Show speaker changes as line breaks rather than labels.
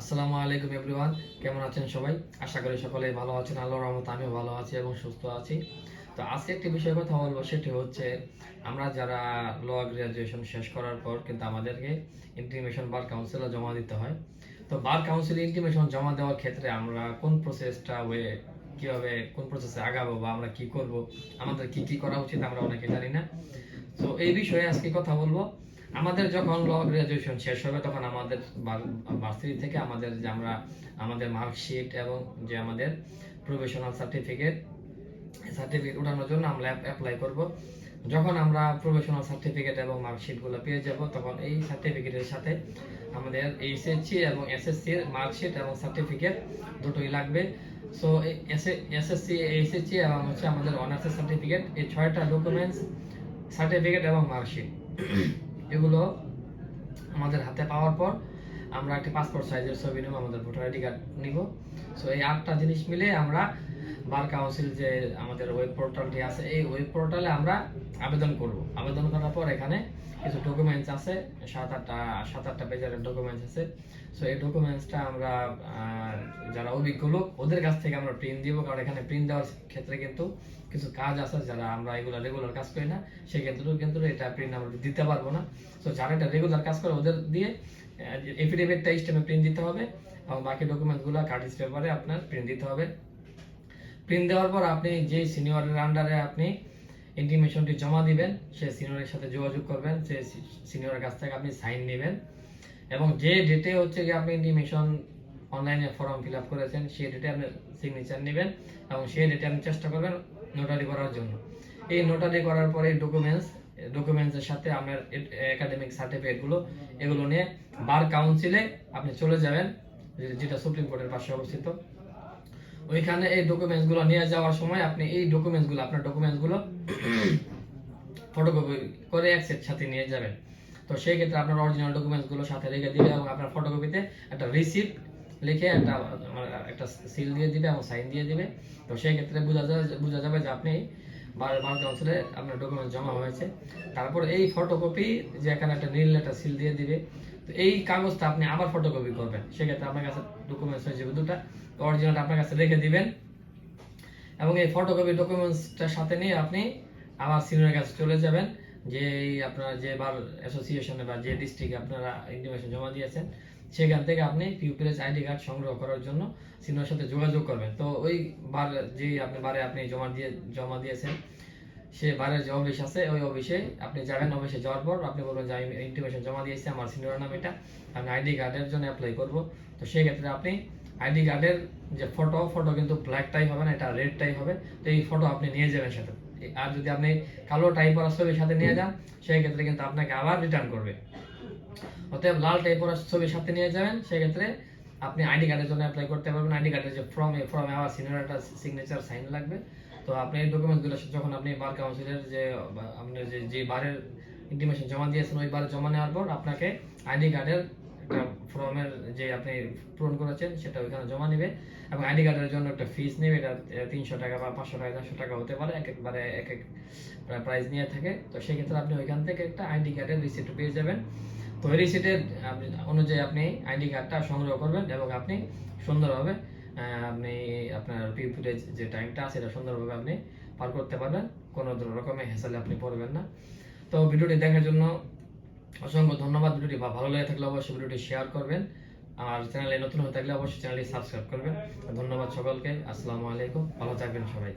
আসসালামু আলাইকুম এভরিওয়ান, কেমন আছেন সবাই? আশা করি সকলে ভালো আছেন, আল্লাহর রহমতে আমিও ভালো আছি এবং সুস্থ আছি। তো আজকে একটি বিষয়ে কথা বলব, সেটি হচ্ছে আমরা যারা ল গ্রাজুয়েশন শেষ করার পর কিন্তু আমাদেরকে ইন্টিমেশন বার কাউন্সিলে জমা দিতে হয়। তো বার কাউন্সিলে ইন্টিমেশন জমা দেওয়ার ক্ষেত্রে আমরা কোন প্রসেসটা ওয়ে কীভাবে কোন প্রসেসে আগাবো বা আমরা কি করব, আমাদের কি কি করা উচিত আমরা অনেকে জানি না। তো এই বিষয়ে আজকে কথা বলব। আমাদের যখন ল গ্রাজুয়েশন শেষ হবে, তখন আমাদের ভার্সিটি থেকে আমাদের যে আমরা, আমাদের মার্কশিট এবং যে আমাদের প্রফেশনাল সার্টিফিকেট সার্টিফিকেট ওঠানোর জন্য আমরা অ্যাপ্লাই করব। যখন আমরা প্রফেশনাল সার্টিফিকেট এবং মার্কশিটগুলো পেয়ে যাব, তখন এই সার্টিফিকেটের সাথে আমাদের এইচএসসি এবং এসএসসির মার্কশিট এবং সার্টিফিকেট দুটোই লাগবে। সো এসএসসি এইচএসসি এবং হচ্ছে আমাদের অনার্সের সার্টিফিকেট এই ছয়টা ডকুমেন্টস সার্টিফিকেট এবং মার্কশিট এগুলো আমাদের হাতে পাওয়ার পর আমরা একটি পাসপোর্ট সাইজের ছবি নেব, আমাদের ভোটার আইডি কার্ড নিব। সো এই আটটা জিনিস মিলে আমরা বার কাউন্সিল যে আমাদের ওয়েব পোর্টালটি আছে, এই ওয়েব পোর্টালে আমরা আবেদন করব। আবেদন করার পর এখানে কিছু ডকুমেন্টস আছে, সাত আটটা সাত আটটা পেজের ডকুমেন্টস আছে। সো এই ডকুমেন্টসটা আমরা যারা অভিজ্ঞ লোক, ওদের কাছ থেকে আমরা প্রিন্ট দিব। কারণ এখানে প্রিন্ট দেওয়ার ক্ষেত্রে কিন্তু কিছু কাজ আছে যারা আমরা এগুলো রেগুলার কাজ করি না। সেক্ষেত্রেও কিন্তু এটা প্রিন্ট আমরা দিতে পারব না। তো যারা এটা রেগুলার কাজ করে, ওদের দিয়ে এফিডেভিটটা স্টেমে প্রিন্ট দিতে হবে এবং বাকি ডকুমেন্টসগুলো কার্টিস পেপারে আপনার প্রিন্ট দিতে হবে। প্রিন্ট দেওয়ার পর আপনি যে সিনিয়রের আন্ডারে আপনি ইন্টিমেশনটি জমা দিবেন, সে সিনিয়রের সাথে যোগাযোগ করবেন, সে সিনিয়রের কাছ থেকে আপনি সাইন নেবেন। এবং যে ডেটে হচ্ছে কি আপনি ইন্টিমেশন অনলাইনে ফর্ম ফিল আপ করেছেন, সেই ডেটে আপনি সিগনেচার নেবেন এবং সেই ডেটে আপনি চেষ্টা করবেন নোটারি করার জন্য। এই নোটারি করার পরে ডকুমেন্টস ডকুমেন্টসের সাথে আপনার একাডেমিক সার্টিফিকেটগুলো এগুলো নিয়ে বার কাউন্সিলে আপনি চলে যাবেন যেটা সুপ্রিম কোর্টের পাশে অবস্থিত। ওইখানে এই ডকুমেন্টসগুলো নিয়ে যাওয়ার সময় আপনি এই ডকুমেন্টসগুলো আপনার ডকুমেন্টসগুলো ফটোকপি করে এক সেট সাথে নিয়ে যাবেন। তো সেই ক্ষেত্রে আপনার অরিজিনাল ডকুমেন্টসগুলো সাথে রেখে দিবে এবং আপনার ফটোকপিতে একটা রিসিপ্ট লিখে একটা একটা সিল দিয়ে দিবে এবং সাইন দিয়ে দিবে। তো সেই ক্ষেত্রে বোঝা যাবে বোঝা যাবে যে আপনি বার কাউন্সিলে আপনার ডকুমেন্ট জমা হয়েছে। তারপর এই ফটোকপি যে এখানে একটা নীল একটা সিল দিয়ে দিবে, তো এই কাগজটা আপনি আবার ফটোকপি করবেন। সেক্ষেত্রে আপনার কাছে ডকুমেন্টস হয়ে যাবে দুটা। অরিজিনালটা আপনার কাছে রেখে দিবেন। এবং এই ফটোকপি ডকুমেন্টসটার সাথে নিয়ে আপনি আবার সিনিয়র কাছে চলে যাবেন। যে আপনার যে বার অ্যাসোসিয়েশনে বা যে ডিস্ট্রিক্টে আপনারা ইন্টিমেশন জমা দিয়েছেন সেখান থেকে আপনি পিউপিএস আইডি কার্ড সংগ্রহ করার জন্য সিনিয়রের সাথে যোগাযোগ করবেন। তো ওই বার যে আপনি বারে আপনি জমা দিয়ে, জমা দিয়েছেন, সে বারের যে অফিস আছে, ওই অফিসে আপনি যাবেন। অফিসে যাওয়ার পর আপনি বলবেন যে, আমি ইন্টিমেশন জমা দিয়েছি, আমার সিনিয়র নাম এটা। আমি আইডি কার্ডের জন্য অ্যাপ্লাই করব। তো সেই ক্ষেত্রে আপনি আইডি কার্ডের যে ফটো ফটো কিন্তু ব্ল্যাক টাইপ হবে না, এটা রেড টাইপ হবে। তো এই ফটো আপনি নিয়ে যাবেন সাথে। আর যদি আপনি কালো টাইপ করা ছবির সাথে নিয়ে যান সেই ক্ষেত্রে কিন্তু আপনাকে আবার রিটার্ন করবে। অতএব লাল টাইপ করা ছবির সাথে নিয়ে যাবেন, সেক্ষেত্রে আপনি আইডি কার্ডের জন্য অ্যাপ্লাই করতে পারবেন। আইডি কার্ডের যে ফর্ম এই ফর্মে আবার সিনিয়র একটা সিগনেচার সাইন লাগবে। তো আপনি এই ডকুমেন্টসগুলো যখন আপনি বার কাউন্সিলের যে আপনি যে যে বারের ইন্টিমেশন জমা দিয়েছেন, ওই বারে জমা নেওয়ার পর আপনাকে আইডি কার্ডের একটা ফর্মের যে আপনি পূরণ করেছেন, সেটা ওইখানে জমা নেবে। এবং আইডি কার্ডের জন্য একটা ফিস নেবে, এটা তিনশো টাকা বা পাঁচশো টাকা, চারশো টাকা হতে পারে, এক একবারে এক এক প্রাইস নিয়ে থাকে। তো সেক্ষেত্রে আপনি ওইখান থেকে একটা আইডি কার্ডের রিসিপ্ট পেয়ে যাবেন। তো ওই রিসিপ্টের অনুযায়ী আপনি আইডি কার্ডটা সংগ্রহ করবেন এবং আপনি সুন্দরভাবে আপনি আপনার যে টাইমটা আছে সুন্দরভাবে আপনি পার করতে পারবেন। কোনো রকমের হেসালে আপনি পড়বেন না। তো ভিডিওটি দেখার জন্য অসংখ্য ধন্যবাদ। ভিডিওটি ভালো লেগে থাকলে অবশ্যই ভিডিওটি শেয়ার করবেন। আর চ্যানেলে নতুন হয়ে থাকলে অবশ্যই চ্যানেলটি সাবস্ক্রাইব করবেন। ধন্যবাদ সকলকে। আসসালামু আলাইকুম। ভালো থাকবেন সবাই।